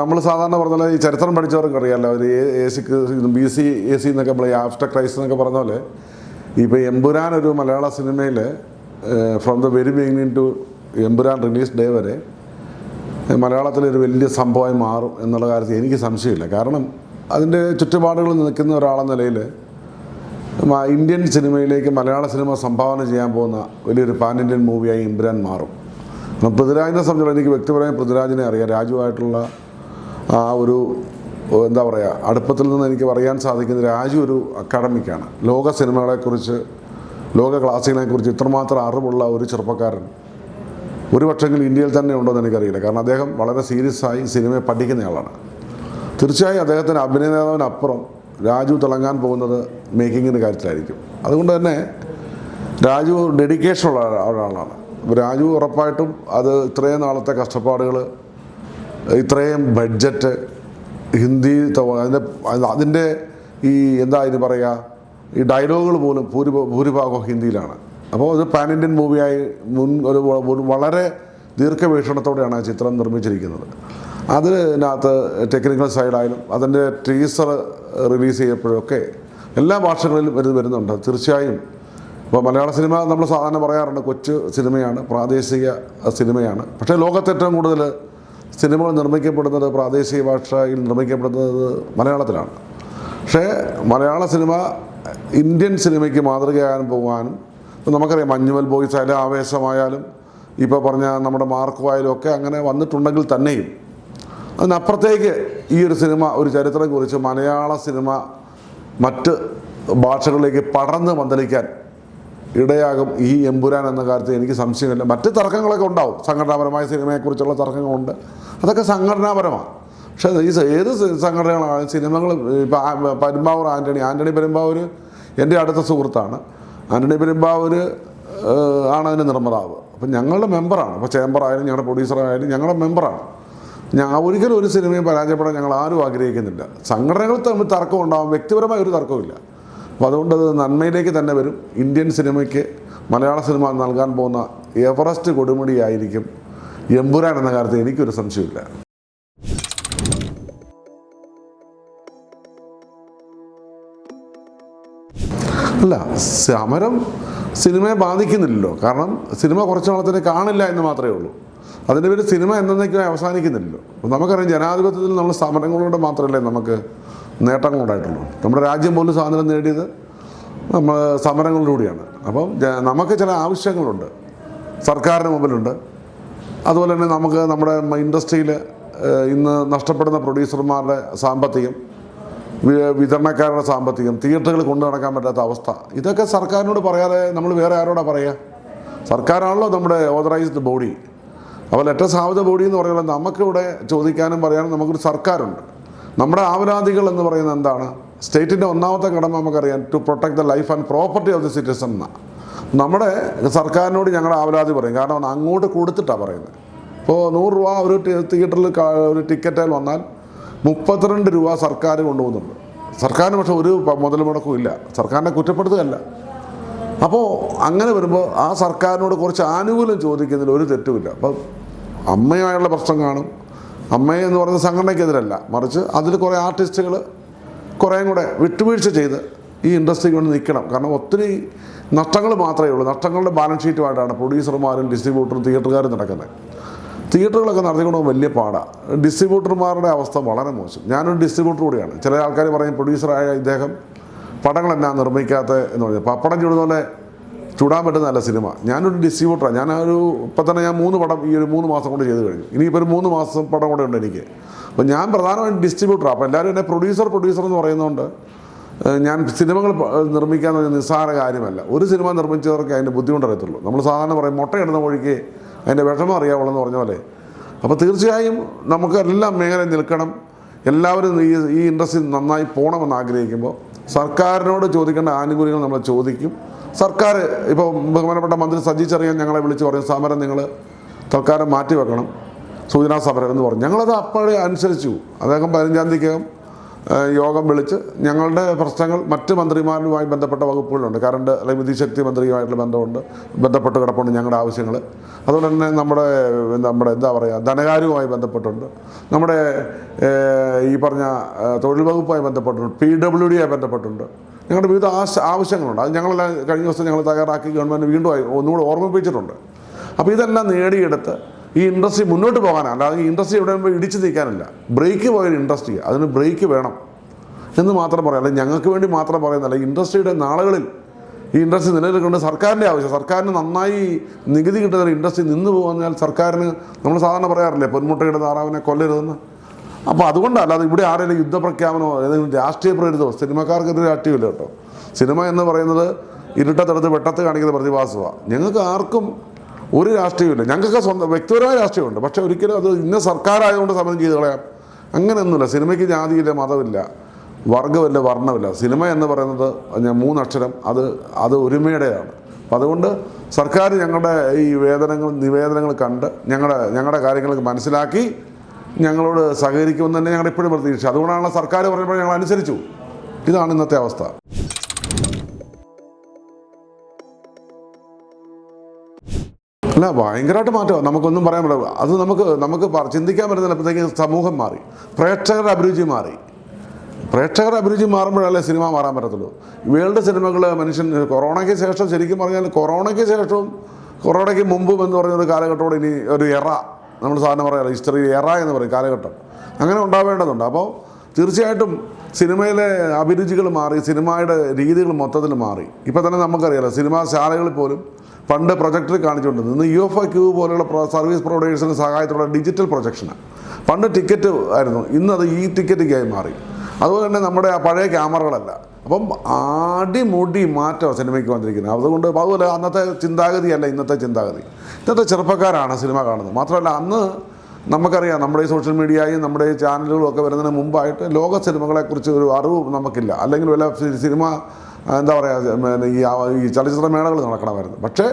നമ്മൾ സാധാരണ പറഞ്ഞാൽ ഈ ചരിത്രം പഠിച്ചവർക്ക് അറിയാമല്ലോ ഒരു എ സിക്ക് ബി സി എ സി എന്നൊക്കെ നമ്മൾ ആഫ്റ്റർ ക്രൈസ്റ്റ് എന്നൊക്കെ പറഞ്ഞ പോലെ ഇപ്പോൾ എമ്പുരാൻ ഒരു മലയാള സിനിമയിൽ from the very beginning to Empuraan release day വരെ മലയാളത്തിലൊരു വലിയ സംഭവമായി മാറും എന്നുള്ള കാര്യത്തിൽ എനിക്ക് സംശയമില്ല. കാരണം അതിന്റെ ചുറ്റുപാടുകളിൽ നിൽക്കുന്ന ഒരാളെന്ന നിലയിൽ ഇന്ത്യൻ സിനിമയിലേക്ക് മലയാള സിനിമ സംഭാവന ചെയ്യാൻ പോകുന്ന വലിയൊരു പാൻ ഇന്ത്യൻ മൂവിയായി എമ്പുരാൻ മാറും. പൃഥ്വിരാജിനെ സംബന്ധിച്ചിടത്തോളം എനിക്ക് വ്യക്തിപരമായി പൃഥ്വിരാജിനെ അറിയാം. രാജുവായിട്ടുള്ള ആ ഒരു എന്താ പറയുക അടുപ്പത്തിൽ നിന്ന് എനിക്ക് പറയാൻ സാധിക്കുന്ന രാജു ഒരു അക്കാഡമിക്കാണ്. ലോക സിനിമകളെക്കുറിച്ച് ലോക ക്ലാസികളെക്കുറിച്ച് ഇത്രമാത്രം അറിവുള്ള ഒരു ചെറുപ്പക്കാരൻ. ഒരു പക്ഷെങ്കിലും ഇന്ത്യയിൽ തന്നെ ഉണ്ടോ എന്ന് എനിക്കറിയില്ല. കാരണം അദ്ദേഹം വളരെ സീരിയസ് ആയി സിനിമയെ പഠിക്കുന്നയാളാണ് തീർച്ചയായും അദ്ദേഹത്തിന് അഭിനേതാവിനപ്പുറം രാജു തിളങ്ങാൻ പോകുന്നത് മേക്കിങ്ങിന്റെ കാര്യത്തിലായിരിക്കും. അതുകൊണ്ട് തന്നെ രാജു ഡെഡിക്കേഷൻ ഉള്ള ഒരാ- ഒരാളാണ്. രാജു ഉറപ്പായിട്ടും അത് ഇത്രയും നാളത്തെ കഷ്ടപ്പാടുകൾ ഇത്രയും ബഡ്ജറ്റ് ഹിന്ദി അതിന്റെ അതിന്റെ ഈ എന്താ ഇതിന് പറയുക ഈ ഡയലോഗുകൾ പോലും ഭൂരിഭാ ഭൂരിഭാഗവും ഹിന്ദിയിലാണ്. അപ്പോൾ അത് പാൻ ഇന്ത്യൻ മൂവിയായി മുൻ ഒരു വളരെ ദീർഘവീക്ഷണത്തോടെയാണ് ആ ചിത്രം നിർമ്മിച്ചിരിക്കുന്നത്. അതിനകത്ത് ടെക്നിക്കൽ സൈഡായാലും അതിന്റെ ടീസർ റിലീസ് ചെയ്യപ്പോഴൊക്കെ എല്ലാ ഭാഷകളിലും ഇത് വരുന്നുണ്ട്. തീർച്ചയായും ഇപ്പോൾ മലയാള സിനിമ നമ്മൾ സാധാരണ പറയാറുണ്ട് കൊച്ചു സിനിമയാണ് പ്രാദേശിക സിനിമയാണ്. പക്ഷേ ലോകത്ത് ഏറ്റവും കൂടുതൽ സിനിമകൾ നിർമ്മിക്കപ്പെടുന്നത് പ്രാദേശിക ഭാഷയിൽ നിർമ്മിക്കപ്പെടുന്നത് മലയാളത്തിലാണ്. പക്ഷേ മലയാള സിനിമ ഇന്ത്യൻ സിനിമയ്ക്ക് മാതൃകയാകാൻ പോകാനും നമുക്കറിയാം മഞ്ഞുമൽ ബോയ്സ് ആയാലും ആവേശമായാലും ഇപ്പോൾ പറഞ്ഞ നമ്മുടെ മാർക്കോ ആയാലും ഒക്കെ അങ്ങനെ വന്നിട്ടുണ്ടെങ്കിൽ തന്നെയും അതിനപ്പുറത്തേക്ക് ഈ ഒരു സിനിമ ഒരു ചരിത്രം കുറിച്ച് മലയാള സിനിമ മറ്റ് ഭാഷകളിലേക്ക് പടർന്ന് പന്തലിക്കാൻ ഇടയാകും ഈ എമ്പുരാൻ എന്ന കാര്യത്തിൽ എനിക്ക് സംശയമില്ല. മറ്റ് തർക്കങ്ങളൊക്കെ ഉണ്ടാവും. സംഘടനാപരമായ സിനിമയെക്കുറിച്ചുള്ള തർക്കങ്ങളുണ്ട്. അതൊക്കെ സംഘടനാപരമാണ്. പക്ഷേ ഈ ഏത് സംഘടനകളാണ് സിനിമകൾ ഇപ്പം പെരുമ്പാവൂർ ആന്റണി ആന്റണി പെരുമ്പാവൂർ എന്റെ അടുത്ത സുഹൃത്താണ്. ആന്റണി പെരുമ്പാവൂർ ആണ് അതിന്റെ നിർമ്മാതാവ്. അപ്പം ഞങ്ങളുടെ മെമ്പറാണ്. അപ്പോൾ ചേംബറായാലും ഞങ്ങളുടെ പ്രൊഡ്യൂസറായാലും ഞങ്ങളുടെ മെമ്പറാണ്. ഞാൻ ഒരിക്കലും ഒരു സിനിമയും പരാജയപ്പെടാൻ ഞങ്ങൾ ആരും ആഗ്രഹിക്കുന്നില്ല. സംഘടനകൾ തമ്മിൽ തർക്കം ഉണ്ടാകും വ്യക്തിപരമായ ഒരു തർക്കമില്ല അപ്പോൾ അതുകൊണ്ട് അത് നന്മയിലേക്ക് തന്നെ വരും. ഇന്ത്യൻ സിനിമയ്ക്ക് മലയാള സിനിമ നൽകാൻ പോകുന്ന എവറസ്റ്റ് കൊടുമുടിയായിരിക്കും എമ്പുരാൻ എന്ന കാര്യത്തിൽ എനിക്കൊരു സംശയമില്ല അല്ല സമരം സിനിമയെ ബാധിക്കുന്നില്ലല്ലോ. കാരണം സിനിമ കുറച്ച് നാളത്തിന് കാണില്ല എന്ന് മാത്രമേ ഉള്ളൂ. അതിന്റെ പേര് സിനിമ എന്നേക്കും അവസാനിക്കുന്നില്ലല്ലോ. നമുക്കറിയാം ജനാധിപത്യത്തിൽ നമ്മൾ സമരങ്ങളിലൂടെ മാത്രമല്ലേ നമുക്ക് നേട്ടങ്ങളുണ്ടായിട്ടുള്ളൂ. നമ്മുടെ രാജ്യം പോലും സ്വാതന്ത്ര്യം നേടിയത് നമ്മൾ സമരങ്ങളിലൂടെയാണ് അപ്പം നമുക്ക് ചില ആവശ്യങ്ങളുണ്ട്. സർക്കാരിന് മുമ്പിലുണ്ട്. അതുപോലെ തന്നെ നമുക്ക് നമ്മുടെ ഇൻഡസ്ട്രിയിൽ ഇന്ന് നഷ്ടപ്പെടുന്ന പ്രൊഡ്യൂസർമാരുടെ സാമ്പത്തികം വിതരണക്കാരുടെ സാമ്പത്തികം തിയേറ്ററുകൾ കൊണ്ടു നടക്കാൻ പറ്റാത്ത അവസ്ഥ. ഇതൊക്കെ സർക്കാരിനോട് പറയാതെ നമ്മൾ വേറെ ആരോടാ പറയുക സർക്കാരാണല്ലോ നമ്മുടെ ഓതറൈസ്ഡ് ബോഡി അപ്പോൾ ലെറ്റസ് ആവുന്ന ബോഡി എന്ന് പറയുന്നത് നമുക്കിവിടെ ചോദിക്കാനും പറയാനും നമുക്കൊരു സർക്കാരുണ്ട്. നമ്മുടെ ആവരാധികൾ എന്ന് പറയുന്നത് എന്താണ്? സ്റ്റേറ്റിന്റെ ഒന്നാമത്തെ കടമ നമുക്കറിയാം to protect the life and property of the citizen എന്നാണ് നമ്മുടെ സർക്കാരിനോട് ഞങ്ങളുടെ ആവലാതി പറയും. കാരണം അങ്ങോട്ട് കൊടുത്തിട്ടാണ് പറയുന്നത്. ഇപ്പോൾ നൂറ് രൂപ ഒരു തിയേറ്ററിൽ ഒരു ടിക്കറ്റിൽ വന്നാൽ മുപ്പത്തിരണ്ട് രൂപ സർക്കാർ കൊണ്ടുപോകുന്നുണ്ട്. സർക്കാരിന് പക്ഷെ ഒരു മുതൽ മുടക്കും ഇല്ല. സർക്കാരിനെ കുറ്റപ്പെടുത്തുകയല്ല. അപ്പോൾ അങ്ങനെ വരുമ്പോൾ ആ സർക്കാരിനോട് കുറച്ച് ആനുകൂല്യം ചോദിക്കുന്നതിൽ ഒരു തെറ്റുമില്ല. അപ്പം അമ്മയായുള്ള പ്രശ്നം കാണും. അമ്മയെ എന്ന് പറയുന്ന സംഘടനയ്ക്കെതിരല്ല. മറിച്ച് അതിൽ കുറേ ആർട്ടിസ്റ്റുകൾ കുറേയും കൂടെ വിട്ടുവീഴ്ച ചെയ്ത് ഈ ഇൻഡസ്ട്രിക്ക് വേണ്ടി നിൽക്കണം. കാരണം ഒത്തിരി നഷ്ടങ്ങൾ മാത്രമേ ഉള്ളൂ. നഷ്ടങ്ങളുടെ ബാലൻസ് ഷീറ്റുമായിട്ടാണ് പ്രൊഡ്യൂസർമാരും ഡിസ്ട്രിബ്യൂട്ടറും തിയേറ്ററുകാരും നടക്കുന്നത്. തിയേറ്ററുകളൊക്കെ നടത്തിക്കൊണ്ട് വലിയ പാടാണ് ഡിസ്ട്രിബ്യൂട്ടർമാരുടെ അവസ്ഥ വളരെ മോശം. ഞാനൊരു ഡിസ്ട്രിബ്യൂട്ടർ കൂടിയാണ്. ചില ആൾക്കാർ പറയും പ്രൊഡ്യൂസറായ ഇദ്ദേഹം പടങ്ങൾ എന്നാ നിർമ്മിക്കാത്ത എന്ന് പറഞ്ഞു. പപ്പടം ചൂടുന്ന പോലെ ചൂടാൻ പറ്റുന്ന നല്ല സിനിമ. ഞാനൊരു ഡിസ്ട്രിബ്യൂട്ടറാണ് ഞാനൊരു ഇപ്പം തന്നെ ഞാൻ മൂന്ന് പടം ഈ ഒരു മൂന്ന് മാസം കൊണ്ട് ചെയ്ത് കഴിഞ്ഞു. ഇനിയിപ്പോൾ ഒരു മൂന്ന് മാസം പടം കൂടെ ഉണ്ട് എനിക്ക്. അപ്പം ഞാൻ പ്രധാനമായും ഡിസ്ട്രിബ്യൂട്ടറാണ് അപ്പോൾ എല്ലാവരും എന്നെ പ്രൊഡ്യൂസർ പ്രൊഡ്യൂസർ എന്ന് പറയുന്നതുകൊണ്ട് ഞാൻ സിനിമകൾ നിർമ്മിക്കാൻ നിസ്സാര കാര്യമല്ല. ഒരു സിനിമ നിർമ്മിച്ചവർക്ക് അതിന്റെ ബുദ്ധിമുട്ടറിയത്തുള്ളൂ നമ്മൾ സാധാരണ പറയും മുട്ടയിടുന്ന വഴിക്ക് അതിന്റെ വിഷമം അറിയാവുള്ളൂ എന്ന് പറഞ്ഞ പോലെ. അപ്പോൾ തീർച്ചയായും നമുക്ക് എല്ലാ മേഖലയിൽ നിൽക്കണം. എല്ലാവരും ഈ ഈ ഇൻഡസ്ട്രി നന്നായി പോകണമെന്ന് ആഗ്രഹിക്കുമ്പോൾ സർക്കാരിനോട് ചോദിക്കേണ്ട ആനുകൂല്യങ്ങൾ നമ്മൾ ചോദിക്കും. സർക്കാർ ഇപ്പോൾ ബഹുമാനപ്പെട്ട മന്ത്രി സജി ചെറിയാൻ ഞങ്ങളെ വിളിച്ച് പറയും സമരം നിങ്ങൾ തൽക്കാലം മാറ്റി വെക്കണം സൂചനാ സമരം എന്ന് പറഞ്ഞു. ഞങ്ങളത് അപ്പോഴേ അനുസരിച്ചു. അദ്ദേഹം പതിനഞ്ചാം തീയതിക്കകം യോഗം വിളിച്ച് ഞങ്ങളുടെ പ്രശ്നങ്ങൾ മറ്റ് മന്ത്രിമാരുമായി ബന്ധപ്പെട്ട വകുപ്പുകളുണ്ട്. കറണ്ട് അല്ലെങ്കിൽ വിദ്യുശക്തി മന്ത്രിയുമായിട്ടുള്ള ബന്ധമുണ്ട് ബന്ധപ്പെട്ട് കിടപ്പുണ്ട് ഞങ്ങളുടെ ആവശ്യങ്ങൾ അതുപോലെ തന്നെ നമ്മുടെ നമ്മുടെ എന്താ പറയുക ധനകാര്യവുമായി ബന്ധപ്പെട്ടുണ്ട്. നമ്മുടെ ഈ പറഞ്ഞ തൊഴിൽ വകുപ്പുമായി ബന്ധപ്പെട്ടുണ്ട് പി ഡബ്ല്യു ഡിയുമായി ബന്ധപ്പെട്ടുണ്ട്. ഞങ്ങളുടെ വിവിധ ആശ ആവശ്യങ്ങളുണ്ട്. അത് ഞങ്ങളെല്ലാം കഴിഞ്ഞ ദിവസം ഞങ്ങൾ തയ്യാറാക്കി ഗവൺമെന്റ് വീണ്ടും ഒന്നുകൂടെ ഓർമ്മിപ്പിച്ചിട്ടുണ്ട്. അപ്പോൾ ഇതെല്ലാം നേടിയെടുത്ത് ഈ ഇൻഡസ്ട്രി മുന്നോട്ട് പോകാനാണ് അല്ലാതെ ഈ ഇൻഡസ്ട്രി ഇവിടെ ഇടിച്ചു നീക്കാനല്ല ബ്രേക്ക് പോയൊരു ഇൻഡസ്ട്രി അതിന് ബ്രേക്ക് വേണം എന്ന് മാത്രം പറയാം. അല്ലെങ്കിൽ ഞങ്ങൾക്ക് വേണ്ടി മാത്രം പറയുന്നതല്ല ഇൻഡസ്ട്രിയുടെ നാളുകളിൽ ഈ ഇൻഡസ്ട്രി നിലനിൽക്കേണ്ട സർക്കാരിന്റെ ആവശ്യം സർക്കാരിന് നന്നായി നികുതി കിട്ടുന്ന ഇൻഡസ്ട്രി നിന്ന് പോകുന്നാൽ സർക്കാരിന് നമ്മൾ സാധാരണ പറയാറില്ലേ പൊന്മുട്ടയുടെ താറാവിനെ കൊല്ലരുതെന്ന്? അപ്പോൾ അതുകൊണ്ടല്ല അത് ഇവിടെ ആരെങ്കിലും യുദ്ധപ്രഖ്യാപനമോ ഏതെങ്കിലും രാഷ്ട്രീയ പ്രേരിതമോ സിനിമക്കാർക്കെതിരെ രാഷ്ട്രീയമില്ല കേട്ടോ. സിനിമ എന്ന് പറയുന്നത് ഇരുട്ടത്തെടുത്ത് വെട്ടത്ത് കാണിക്കുന്ന പ്രതിഭാസമാണ് ഞങ്ങൾക്ക് ആർക്കും ഒരു രാഷ്ട്രീയമില്ല ഞങ്ങൾക്ക് സ്വന്തം വ്യക്തിപരമായ രാഷ്ട്രീയമുണ്ട്. പക്ഷേ ഒരിക്കലും അത് ഇന്ന സർക്കാരായതുകൊണ്ട് സമരം ചെയ്ത് കളയാം. അങ്ങനെയൊന്നുമില്ല. സിനിമയ്ക്ക് ജാതിയില്ല മതമില്ല വർഗമില്ല വർണമില്ല. സിനിമ എന്ന് പറയുന്നത് ഞാൻ മൂന്നക്ഷരം അത് അത് ഒരുമയുടേതാണ് അപ്പം അതുകൊണ്ട് സർക്കാർ ഞങ്ങളുടെ ഈ വേദനകൾ നിവേദനങ്ങൾ കണ്ട് ഞങ്ങളുടെ ഞങ്ങളുടെ കാര്യങ്ങൾ മനസ്സിലാക്കി ഞങ്ങളോട് സഹകരിക്കുമെന്ന് തന്നെ ഞങ്ങൾ ഇപ്പോഴും പ്രതീക്ഷിച്ചു. അതുകൊണ്ടാണ് സർക്കാർ പറയുമ്പോൾ ഞങ്ങൾ അനുസരിച്ചു. ഇതാണ് ഇന്നത്തെ അവസ്ഥ. അല്ല ഭയങ്കരമായിട്ട് മാറ്റം. നമുക്കൊന്നും പറയാൻ പറ്റില്ല. അത് നമുക്ക് നമുക്ക് ചിന്തിക്കാൻ ചിന്തിക്കാൻ പറ്റുന്നില്ലപ്പോഴത്തേക്ക് സമൂഹം മാറി. പ്രേക്ഷകരുടെ അഭിരുചി മാറി. പ്രേക്ഷകരുടെ അഭിരുചി മാറുമ്പോഴല്ലേ സിനിമ മാറാൻ പറ്റത്തുള്ളൂ. വേൾഡ് സിനിമകൾ മനുഷ്യൻ കൊറോണയ്ക്ക് ശേഷം ശരിക്കും പറഞ്ഞാൽ കൊറോണയ്ക്ക് ശേഷവും കൊറോണയ്ക്ക് മുമ്പും എന്ന് ഒരു കാലഘട്ടത്തോടെ ഇനി ഒരു എറ നമ്മൾ സാധാരണ പറയാറ് ഹിസ്റ്ററി എറ എന്ന് പറയും കാലഘട്ടം. അങ്ങനെ ഉണ്ടാവേണ്ടതുണ്ട്. അപ്പോൾ തീർച്ചയായിട്ടും സിനിമയിലെ അഭിരുചികൾ മാറി സിനിമയുടെ രീതികൾ മൊത്തത്തിൽ മാറി. ഇപ്പോൾ തന്നെ നമുക്കറിയാലോ സിനിമാ ശാലകളിൽ പോലും പണ്ട് പ്രൊജക്ടർ കാണിച്ചുകൊണ്ടിരുന്നത്. ഇന്ന് യു എഫ് ഐ ക്യൂ പോലെയുള്ള സർവീസ് പ്രൊവൈഡേഴ്സിന് സഹായത്തോടെ ഡിജിറ്റൽ പ്രൊജക്ഷനാണ് പണ്ട് ടിക്കറ്റ് ആയിരുന്നു. ഇന്നത് ഈ ടിക്കറ്റിക്കായി മാറി. അതുപോലെ തന്നെ നമ്മുടെ ആ പഴയ ക്യാമറകളല്ല. അപ്പം അടിമുടി മാറ്റം സിനിമയ്ക്ക് വന്നിരിക്കുന്നത്. അതുകൊണ്ട് അതുപോലെ അന്നത്തെ ചിന്താഗതിയല്ല ഇന്നത്തെ ചിന്താഗതി. ഇന്നത്തെ ചെറുപ്പക്കാരാണ് സിനിമ കാണുന്നത്. മാത്രമല്ല അന്ന് നമുക്കറിയാം നമ്മുടെ ഈ സോഷ്യൽ മീഡിയയും നമ്മുടെ ഈ ചാനലുകളും ഒക്കെ വരുന്നതിന് മുമ്പായിട്ട് ലോക സിനിമകളെക്കുറിച്ച് ഒരു അറിവ് നമുക്കില്ല. അല്ലെങ്കിൽ വല്ല സിനിമ എന്താ പറയുക ഈ ഈ ചലച്ചിത്ര മേളകൾ നടക്കണമായിരുന്നു. പക്ഷേ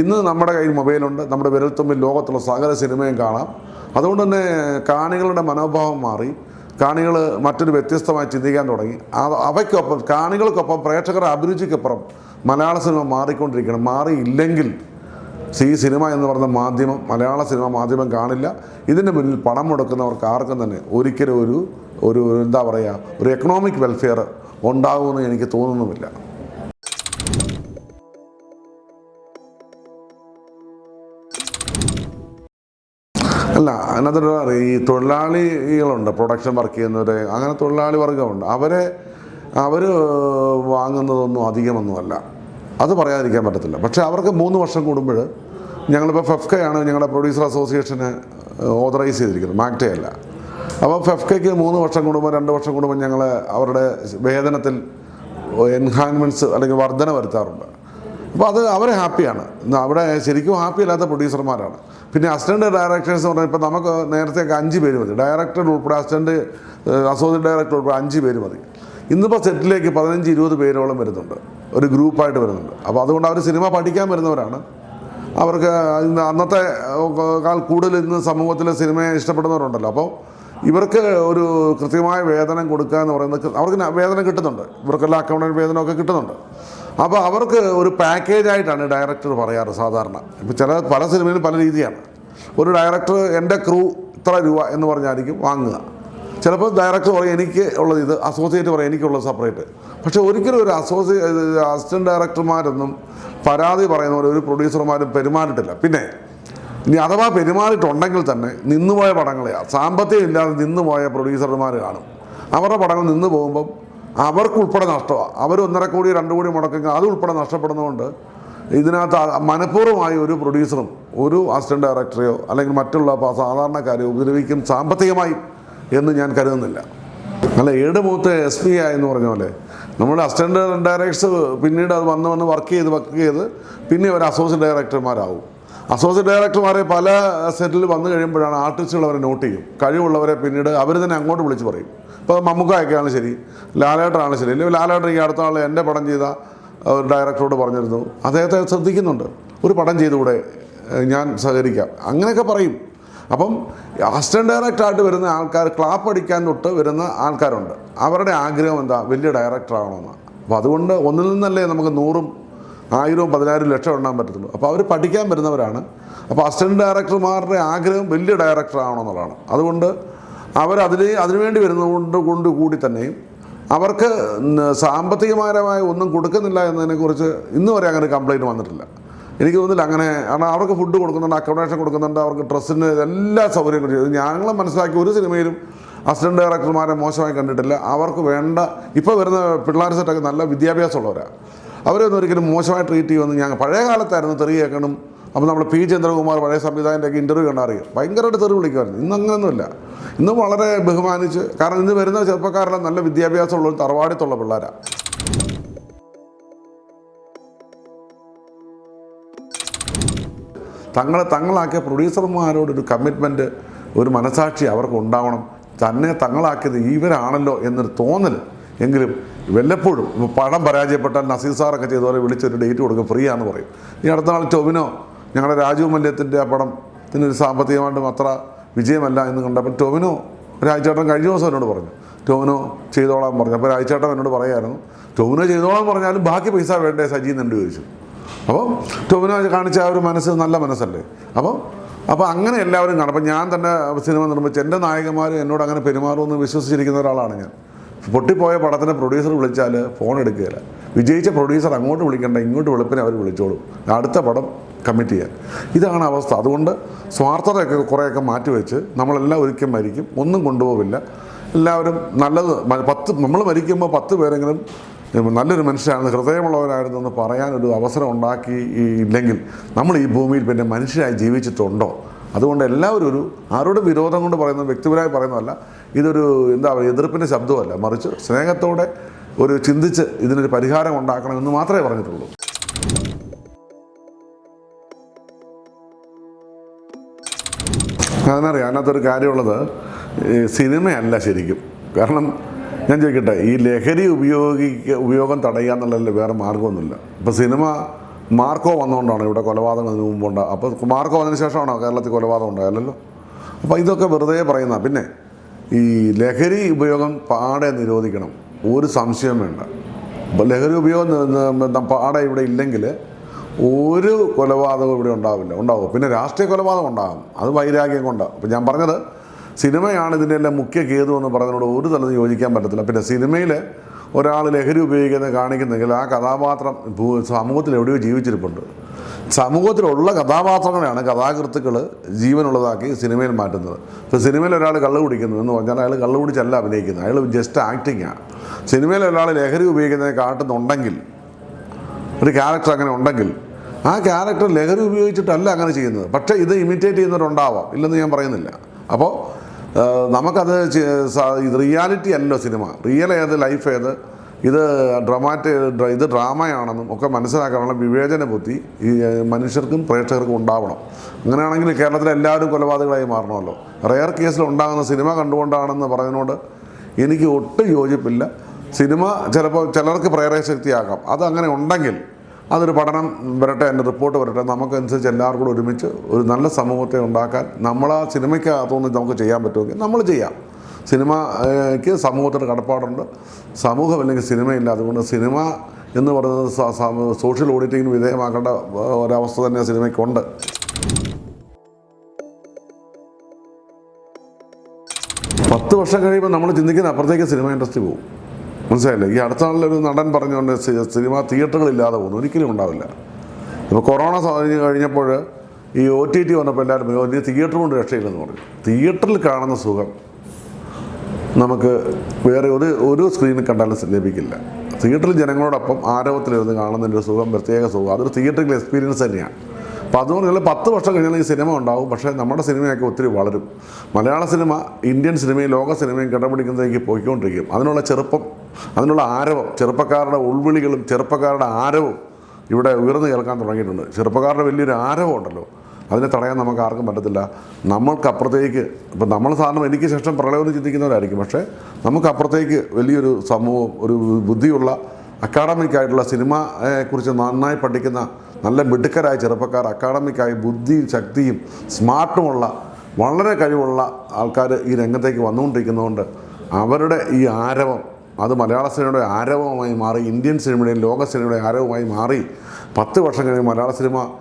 ഇന്ന് നമ്മുടെ കയ്യിൽ മൊബൈലുണ്ട്. നമ്മുടെ വിരൽത്തുമ്പിൽ ലോകത്തുള്ള സകല സിനിമയും കാണാം. അതുകൊണ്ട് തന്നെ കാണികളുടെ മനോഭാവം മാറി. കാണികൾ മറ്റൊരു വ്യത്യസ്തമായി ചിന്തിക്കാൻ തുടങ്ങി. അവയ്ക്കൊപ്പം കാണികൾക്കൊപ്പം പ്രേക്ഷകരുടെ അഭിരുചിക്കപ്പുറം മലയാള സിനിമ മാറിക്കൊണ്ടിരിക്കണം. മാറിയില്ലെങ്കിൽ സി സിനിമ എന്ന് പറഞ്ഞ മാധ്യമം മലയാള സിനിമ മാധ്യമം കാണില്ല. ഇതിന്റെ മുന്നിൽ പണം മുടക്കുന്നവർക്ക് ആർക്കും തന്നെ ഒരിക്കലും ഒരു ഒരു എന്താ പറയുക ഒരു എക്കണോമിക് വെൽഫെയർ ഉണ്ടാകുമെന്ന് എനിക്ക് തോന്നുന്നുമില്ല. അല്ല അതിനകത്തൊരു ഈ തൊഴിലാളികളുണ്ട് പ്രൊഡക്ഷൻ വർക്ക് ചെയ്യുന്നവർ അങ്ങനെ തൊഴിലാളി വർഗമുണ്ട് അവരെ അവർ വാങ്ങുന്നതൊന്നും അധികമൊന്നുമല്ല. അത് പറയാതിരിക്കാൻ പറ്റത്തില്ല. പക്ഷെ അവർക്ക് മൂന്ന് വർഷം കൂടുമ്പോൾ ഞങ്ങളിപ്പോൾ ഫെഫ്കയാണ് ഞങ്ങളുടെ പ്രൊഡ്യൂസർ അസോസിയേഷന് ഓതറൈസ് ചെയ്തിരിക്കുന്നത്. മാക്ടേ അല്ല. അപ്പോൾ ഫെഫ്കയ്ക്ക് മൂന്ന് വർഷം കൂടുമ്പോൾ രണ്ട് വർഷം കൂടുമ്പോൾ ഞങ്ങൾ അവരുടെ വേതനത്തിൽ എൻഹാൻമെന്റ്സ് അല്ലെങ്കിൽ വർധന വരുത്താറുണ്ട്. അപ്പോൾ അത് അവരെ ഹാപ്പിയാണ്. അവിടെ ശരിക്കും ഹാപ്പി അല്ലാത്ത പ്രൊഡ്യൂസർമാരാണ് പിന്നെ അസിസ്റ്റന്റ് ഡയറക്ടേഴ്സ് എന്ന് പറഞ്ഞാൽ ഇപ്പോൾ നമുക്ക് നേരത്തെയൊക്കെ അഞ്ച് പേര് മതി. ഡയറക്ടർ ഉൾപ്പെടെ അസിസ്റ്റന്റ് അസോസിയേറ്റ് ഡയറക്ടർ ഉൾപ്പെടെ അഞ്ച് പേര് മതി. ഇന്നിപ്പോൾ സെറ്റിലേക്ക് പതിനഞ്ച് ഇരുപത് പേരോളം വരുന്നുണ്ട്. ഒരു ഗ്രൂപ്പായിട്ട് വരുന്നുണ്ട്. അപ്പോൾ അതുകൊണ്ട് അവർ സിനിമ പഠിക്കാൻ വരുന്നവരാണ്. അവർക്ക് അന്നത്തെ കാൽ കൂടുതൽ ഇന്ന് സമൂഹത്തിൽ സിനിമയെ ഇഷ്ടപ്പെടുന്നവരുണ്ടല്ലോ. അപ്പോൾ ഇവർക്ക് ഒരു കൃത്യമായ വേതനം കൊടുക്കുക എന്ന് പറയുന്നത് അവർക്ക് വേതനം കിട്ടുന്നുണ്ട്. ഇവർക്കെല്ലാം അക്കൗണ്ടന്റ് വേതനമൊക്കെ കിട്ടുന്നുണ്ട്. അപ്പോൾ അവർക്ക് ഒരു പാക്കേജായിട്ടാണ് ഡയറക്ടർ പറയാറ് സാധാരണ. ഇപ്പോൾ ചില പല സിനിമയിലും പല രീതിയാണ്. ഒരു ഡയറക്ടർ എന്റെ ക്രൂ ഇത്ര രൂപ എന്ന് പറഞ്ഞായിരിക്കും വാങ്ങുക. ചിലപ്പോൾ ഡയറക്ടർ പറയും എനിക്ക് ഉള്ളത് ഇത് അസോസിയേറ്റ് പറയും എനിക്കുള്ളത് സെപ്പറേറ്റ് പക്ഷേ ഒരിക്കലും ഒരു അസോസിയേറ്റ് അസിസ്റ്റന്റ് ഡയറക്ടർമാരൊന്നും പരാതി പറയുന്ന പോലെ ഒരു പ്രൊഡ്യൂസർമാരും പെരുമാറിയിട്ടില്ല. പിന്നെ ഇനി അഥവാ പെരുമാറിയിട്ടുണ്ടെങ്കിൽ തന്നെ നിന്നുപോയ പടങ്ങളെയാണ് സാമ്പത്തികം ഇല്ലാതെ നിന്നുപോയ പ്രൊഡ്യൂസർമാർ കാണും. അവരുടെ പടങ്ങൾ നിന്ന് പോകുമ്പം അവർക്ക് ഉൾപ്പെടെ നഷ്ടമാണ് അവർ ഒന്നര കോടി രണ്ട് കോടി മുടക്കെങ്കിൽ അത് ഉൾപ്പെടെ നഷ്ടപ്പെടുന്നതുകൊണ്ട് ഇതിനകത്ത് മനഃപൂർവമായി ഒരു പ്രൊഡ്യൂസറും ഒരു അസിസ്റ്റന്റ് ഡയറക്ടറെയോ അല്ലെങ്കിൽ മറ്റുള്ള സാധാരണക്കാരെയോ ഉപദ്രവിക്കും സാമ്പത്തികമായി എന്ന് ഞാൻ കരുതുന്നില്ല. അല്ല ഏഴ് മൂത്ത് എസ് പി ആയി എന്ന് പറഞ്ഞ പോലെ നമ്മുടെ അസിസ്റ്റന്റ് ഡയറക്ടർ പിന്നീട് അത് വന്ന് വന്ന് വർക്ക് ചെയ്ത് വർക്ക് ചെയ്ത് പിന്നെ അവർ അസോസിയേറ്റ് ഡയറക്ടർമാരാവും അസോസിയേറ്റ് ഡയറക്ടർമാരെ പല സെറ്റിൽ വന്നു കഴിയുമ്പോഴാണ് ആർട്ടിസ്റ്റുകൾ അവരെ നോട്ട് ചെയ്യും. കഴിവുള്ളവരെ പിന്നീട് അവർ തന്നെ അങ്ങോട്ട് വിളിച്ച് പറയും. ഇപ്പോൾ മമ്മുക്കായൊക്കെയാണ് ശരി ലാലേട്ടനാണ് ശരി. അല്ലെങ്കിൽ ലാലേട്ടൻ ഈ അടുത്ത ആൾ എന്റെ പടം ചെയ്ത ഡയറക്ടറോട് പറഞ്ഞിരുന്നു. അദ്ദേഹത്തെ ശ്രദ്ധിക്കുന്നുണ്ട്. ഒരു പടം ചെയ്തുകൂടെ ഞാൻ സഹകരിക്കാം. അങ്ങനെയൊക്കെ പറയും. അപ്പം അസിസ്റ്റന്റ് ഡയറക്ടറായിട്ട് വരുന്ന ആൾക്കാർ ക്ലാപ്പ് അടിക്കാൻ തൊട്ട് വരുന്ന ആൾക്കാരുണ്ട്. അവരുടെ ആഗ്രഹം എന്താ? വലിയ ഡയറക്ടറാകണമെന്ന് അപ്പോൾ അതുകൊണ്ട് ഒന്നിൽ നിന്നല്ലേ നമുക്ക് നൂറും ആയിരവും പതിനായിരം ലക്ഷം എണ്ണാൻ പറ്റത്തുള്ളൂ. അപ്പോൾ അവർ പഠിക്കാൻ വരുന്നവരാണ്. അപ്പോൾ അസിസ്റ്റന്റ് ഡയറക്ടർമാരുടെ ആഗ്രഹം വലിയ ഡയറക്ടർ ആവണമെന്നുള്ളതാണ് അതുകൊണ്ട് അവർ അതിന് അതിനുവേണ്ടി വരുന്നതുകൊണ്ട് കൊണ്ട് കൂടി തന്നെയും അവർക്ക് സാമ്പത്തികപരമായ ഒന്നും കൊടുക്കുന്നില്ല എന്നതിനെക്കുറിച്ച് ഇന്ന് വരെ അങ്ങനെ കംപ്ലൈന്റ് വന്നിട്ടില്ല. എനിക്ക് തോന്നുന്നില്ല അങ്ങനെ കാരണം അവർക്ക് ഫുഡ് കൊടുക്കുന്നുണ്ട് അക്കോമഡേഷൻ കൊടുക്കുന്നുണ്ട് അവർക്ക് ഡ്രസ്സിന് എല്ലാ സൗകര്യങ്ങളും ഞങ്ങൾ മനസ്സിലാക്കി ഒരു സിനിമയിലും അസിസ്റ്റന്റ് ഡയറക്ടർമാരെ മോശമായി കണ്ടിട്ടില്ല. അവർക്ക് വേണ്ട ഇപ്പോൾ വരുന്ന പിള്ളേർ സെറ്റൊക്കെ നല്ല വിദ്യാഭ്യാസമുള്ളവരാണ് അവരൊന്നും ഒരിക്കലും മോശമായി ട്രീറ്റ് ചെയ്യുമെന്ന് ഞാൻ പഴയ കാലത്തായിരുന്നു തെറി കേൾക്കണം അപ്പോൾ നമ്മൾ പി ചന്ദ്രകുമാർ പഴയ സംവിധായകന്റെയൊക്കെ ഇന്റർവ്യൂ കണ്ടറിയും? ഭയങ്കരമായിട്ട് തെറി വിളിക്കുമായിരുന്നു ഇന്ന് അങ്ങനെയൊന്നുമില്ല ഇന്ന് വളരെ ബഹുമാനിച്ച് കാരണം ഇന്ന് വരുന്ന ചെറുപ്പക്കാരെല്ലാം നല്ല വിദ്യാഭ്യാസമുള്ള തറവാടിത്തുള്ള പിള്ളേരാണ് തങ്ങളെ തങ്ങളാക്കിയ പ്രൊഡ്യൂസർമാരോടൊരു കമ്മിറ്റ്മെന്റ് ഒരു മനസാക്ഷി അവർക്ക് ഉണ്ടാവണം. തന്നെ തങ്ങളാക്കിയത് ഇവരാണല്ലോ എന്നൊരു തോന്നൽ എങ്കിലും വല്ലപ്പോഴും പടം പരാജയപ്പെട്ടാൽ നസീർ സാറൊക്കെ ചെയ്തപോലെ വിളിച്ചൊരു ഡേറ്റ് കൊടുക്കുക ഫ്രീ ആണെന്ന് പറയും. ഈ അടുത്ത നാൾ ടൊവിനോ ഞങ്ങളുടെ രാജീവ് മല്യത്തിന്റെ ആ പടത്തിനൊരു സാമ്പത്തികമായിട്ടും അത്ര വിജയമല്ല എന്ന് കണ്ടപ്പോൾ ടോവിനോ രാജേട്ടൻ കഴിഞ്ഞ ദിവസം എന്നോട് പറഞ്ഞു. ടോവിനോ ചെയ്തോളാൻ പറഞ്ഞു. അപ്പോൾ രാജേട്ടൻ എന്നോട് പറയായിരുന്നു ടോവിനോ ചെയ്തോളാൻ പറഞ്ഞാലും ബാക്കി പൈസ വേണ്ടേ സജി എന്നോട് ചോദിച്ചു. അപ്പോൾ ടോവിനോ കാണിച്ച ആ ഒരു മനസ്സ് നല്ല മനസ്സല്ലേ? അപ്പോൾ അപ്പോൾ അങ്ങനെ എല്ലാവരും കാണും. അപ്പോൾ ഞാൻ തന്നെ സിനിമ നിർമ്മിച്ച എന്റെ നായകന്മാർ എന്നോട് അങ്ങനെ പെരുമാറുമെന്ന് വിശ്വസിച്ചിരിക്കുന്ന ഒരാളാണ് ഞാൻ. പൊട്ടിപ്പോയ പടത്തിന്റെ പ്രൊഡ്യൂസർ വിളിച്ചാൽ ഫോൺ എടുക്കുകയില്ല. വിജയിച്ച പ്രൊഡ്യൂസർ അങ്ങോട്ട് വിളിക്കേണ്ട ഇങ്ങോട്ട് വെളുപ്പിനെ അവർ വിളിച്ചോളും. അടുത്ത പടം കമ്മിറ്റ് ചെയ്യാൻ. ഇതാണ് അവസ്ഥ. അതുകൊണ്ട് സ്വാർത്ഥതയൊക്കെ കുറേയൊക്കെ മാറ്റിവെച്ച് നമ്മളെല്ലാം ഒരിക്കലും മരിക്കും. ഒന്നും കൊണ്ടുപോകില്ല എല്ലാവരും നല്ലത് പത്ത് നമ്മൾ മരിക്കുമ്പോൾ പത്ത് പേരെങ്കിലും നല്ലൊരു മനുഷ്യരാണ് ഹൃദയമുള്ളവരായിരുന്നു എന്ന് പറയാനൊരു അവസരം ഉണ്ടാക്കി ഇല്ലെങ്കിൽ നമ്മൾ ഈ ഭൂമിയിൽ പിന്നെ മനുഷ്യരായി ജീവിച്ചിട്ടുണ്ടോ? അതുകൊണ്ട് എല്ലാവരും ഒരു ആരോട് വിരോധം കൊണ്ട് പറയുന്ന വ്യക്തിപരമായി പറയുന്നതല്ല ഇതൊരു എന്താ പറയുക എതിർപ്പിന്റെ ശബ്ദമല്ല. മറിച്ച് സ്നേഹത്തോടെ ഒരു ചിന്തിച്ച് ഇതിനൊരു പരിഹാരം ഉണ്ടാക്കണം എന്ന് മാത്രമേ പറഞ്ഞിട്ടുള്ളൂ. അതിനറിയാം അതിനകത്തൊരു കാര്യമുള്ളത് സിനിമയല്ല ശരിക്കും. കാരണം ഞാൻ ചോദിക്കട്ടെ ഈ ലഹരി ഉപയോഗിക്ക ഉപയോഗം തടയുക എന്നുള്ളതിൽ വേറെ മാർഗമൊന്നുമില്ല ഇപ്പോൾ സിനിമ മാർക്കോ വന്നുകൊണ്ടാണ് ഇവിടെ കൊലപാതകം അതിന് മുമ്പുണ്ട് അപ്പോൾ മാർക്കോ വന്നതിന് ശേഷമാണോ കേരളത്തിൽ കൊലപാതകം ഉണ്ടായല്ലോ അപ്പോൾ ഇതൊക്കെ വെറുതെ പറയുന്ന പിന്നെ ഈ ലഹരി ഉപയോഗം പാടെ നിരോധിക്കണം. ഒരു സംശയം വേണ്ട. അപ്പോൾ ലഹരി ഉപയോഗം പാടെ ഇവിടെ ഇല്ലെങ്കിൽ ഒരു കൊലപാതകവും ഇവിടെ ഉണ്ടാവില്ല. ഉണ്ടാവും. പിന്നെ രാഷ്ട്രീയ കൊലപാതകം ഉണ്ടാകും അത് വൈരാഗ്യം കൊണ്ടാണ് അപ്പം ഞാൻ പറഞ്ഞത് സിനിമയാണ് ഇതിന്റെ എല്ലാം മുഖ്യ കേതു എന്ന് പറഞ്ഞതിനോട് ഒരു തലത്തിൽ യോജിക്കാൻ പറ്റത്തില്ല. പിന്നെ സിനിമയിൽ ഒരാൾ ലഹരി ഉപയോഗിക്കുന്നത് കാണിക്കുന്നെങ്കിൽ ആ കഥാപാത്രം സമൂഹത്തിൽ എവിടെയോ ജീവിച്ചിരിപ്പുണ്ട്. സമൂഹത്തിലുള്ള കഥാപാത്രങ്ങളെയാണ് കഥാകൃത്തുക്കൾ ജീവനുള്ളതാക്കി സിനിമയിൽ മാറ്റുന്നത്. ഇപ്പോൾ സിനിമയിൽ ഒരാൾ കള്ളു കുടിക്കുന്നു എന്ന് പറഞ്ഞാൽ അയാൾ കള്ളു കുടിച്ചല്ല അഭിനയിക്കുന്നത്. അയാൾ ജസ്റ്റ് ആക്ടിങ്ങാണ് സിനിമയിൽ ഒരാൾ ലഹരി ഉപയോഗിക്കുന്നത് കാട്ടുന്നുണ്ടെങ്കിൽ ഒരു ക്യാരക്ടർ അങ്ങനെ ഉണ്ടെങ്കിൽ ആ ക്യാരക്ടർ ലഹരി ഉപയോഗിച്ചിട്ടല്ല അങ്ങനെ ചെയ്യുന്നത്. പക്ഷേ ഇത് ഇമിറ്റേറ്റ് ചെയ്യുന്നവരുണ്ടാവാം. ഇല്ലെന്ന് ഞാൻ പറയുന്നില്ല. അപ്പോൾ നമുക്കത് ഇത് റിയാലിറ്റി അല്ലല്ലോ സിനിമ. റിയൽ ഏത് ലൈഫ് ഏത് ഇത് ഡ്രമാറ്റി ഇത് ഡ്രാമയാണെന്നും ഒക്കെ മനസ്സിലാക്കാനുള്ള വിവേചന ബുദ്ധി ഈ മനുഷ്യർക്കും പ്രേക്ഷകർക്കും ഉണ്ടാവണം. അങ്ങനെയാണെങ്കിൽ കേരളത്തിലെ എല്ലാവരും കൊലപാതകളായി മാറണമല്ലോ. റെയർ കേസിൽ ഉണ്ടാകുന്ന സിനിമ കണ്ടുകൊണ്ടാണെന്ന് പറഞ്ഞതിനോട് എനിക്ക് ഒട്ടും യോജിപ്പില്ല. സിനിമ ചിലപ്പോൾ ചിലർക്ക് പ്രേരകശക്തിയാകാം. അത് അങ്ങനെ ഉണ്ടെങ്കിൽ അതൊരു പഠനം വരട്ടെ എന്റെ റിപ്പോർട്ട് വരട്ടെ. നമുക്കനുസരിച്ച് എല്ലാവർക്കും കൂടെ ഒരുമിച്ച് ഒരു നല്ല സമൂഹത്തെ ഉണ്ടാക്കാൻ നമ്മൾ ആ സിനിമയ്ക്കകത്തുനിന്ന് നമുക്ക് ചെയ്യാൻ പറ്റുമെങ്കിൽ നമ്മൾ ചെയ്യാം. സിനിമയ്ക്ക് സമൂഹത്തിന് കടപ്പാടുണ്ട്. സമൂഹം അല്ലെങ്കിൽ സിനിമയില്ല അതുകൊണ്ട് സിനിമ എന്ന് പറയുന്നത് സോഷ്യൽ ഓഡിറ്റിങ്ങിന് വിധേയമാക്കേണ്ട ഒരവസ്ഥ തന്നെ സിനിമയ്ക്കുണ്ട്. പത്ത് വർഷം കഴിയുമ്പോൾ നമ്മൾ ചിന്തിക്കുന്ന അപ്പുറത്തേക്ക് സിനിമ ഇൻഡസ്ട്രി പോകും. മനസ്സിലായില്ലേ? ഈ അടുത്ത നാളിലൊരു നടൻ പറഞ്ഞുകൊണ്ട് സിനിമ തിയേറ്ററുകളില്ലാതെ പോകുന്നു. ഒരിക്കലും ഉണ്ടാവില്ല. ഇപ്പോൾ കൊറോണ കഴിഞ്ഞപ്പോൾ ഈ ഒ ടി ടി വന്നപ്പോൾ എല്ലാവരും ഇനി തിയേറ്റർ കൊണ്ട് രക്ഷയില്ലെന്ന് പറഞ്ഞു. തിയേറ്ററിൽ കാണുന്ന സുഖം നമുക്ക് വേറെ ഒരു ഒരു സ്ക്രീനിൽ കണ്ടാലും ലഭിക്കില്ല തിയേറ്ററിൽ ജനങ്ങളോടൊപ്പം ആരവത്തിലിരുന്ന് കാണുന്നതിന്റെ ഒരു സുഖം പ്രത്യേക സുഖം. അതൊരു തിയേറ്ററിൽ എക്സ്പീരിയൻസ് തന്നെയാണ്. അപ്പോൾ അതുകൊണ്ട് പത്ത് വർഷം കഴിഞ്ഞാൽ ഈ സിനിമ ഉണ്ടാവും. പക്ഷേ നമ്മുടെ സിനിമയൊക്കെ ഒത്തിരി വളരും. മലയാള സിനിമ ഇന്ത്യൻ സിനിമയും ലോക സിനിമയും കണ്ടുപിടിക്കുന്നതിലേക്ക് പോയിക്കൊണ്ടിരിക്കും. അതിനുള്ള ചെറുപ്പം അതിനുള്ള ആരവം ചെറുപ്പക്കാരുടെ ഉൾവിളികളും ചെറുപ്പക്കാരുടെ ആരവും ഇവിടെ ഉയർന്നു കേൾക്കാൻ തുടങ്ങിയിട്ടുണ്ട്. ചെറുപ്പക്കാരുടെ വലിയൊരു ആരവം ഉണ്ടല്ലോ അതിനെ തടയാൻ നമുക്ക് ആർക്കും പറ്റത്തില്ല. നമ്മൾക്കപ്പുറത്തേക്ക് ഇപ്പം നമ്മൾ സാധാരണ എനിക്ക് ശേഷം പ്രളയമെന്ന് ചിന്തിക്കുന്നവരായിരിക്കും. പക്ഷേ നമുക്കപ്പുറത്തേക്ക് വലിയൊരു സമൂഹം ഒരു ബുദ്ധിയുള്ള അക്കാഡമിക് ആയിട്ടുള്ള സിനിമയെക്കുറിച്ച് നന്നായി പഠിക്കുന്ന നല്ല മിടുക്കരായ ചെറുപ്പക്കാർ അക്കാഡമിക്കായി ബുദ്ധിയും ശക്തിയും സ്മാർട്ടുമുള്ള വളരെ കഴിവുള്ള ആൾക്കാർ ഈ രംഗത്തേക്ക് വന്നുകൊണ്ടിരിക്കുന്നതുകൊണ്ട് അവരുടെ ഈ ആരവം അത് മലയാള സിനിമയുടെ ആരവമായി മാറി ഇന്ത്യൻ സിനിമയുടെയും ലോക സിനിമയുടെ ആരവമായി മാറി. പത്ത് വർഷം കഴിഞ്ഞ് മലയാള സിനിമ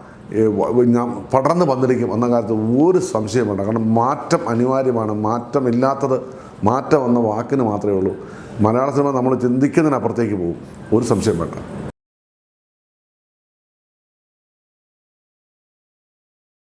ഞാൻ പടർന്ന് പന്തലിക്കും എന്ന കാര്യത്തിൽ ഒരു സംശയം വേണ്ട. കാരണം മാറ്റം അനിവാര്യമാണ്. മാറ്റമില്ലാത്തത് മാറ്റം എന്ന വാക്കിന് മാത്രമേ ഉള്ളൂ. മലയാള സിനിമ നമ്മൾ ചിന്തിക്കുന്നതിനപ്പുറത്തേക്ക് പോകും. ഒരു സംശയം വേണ്ട.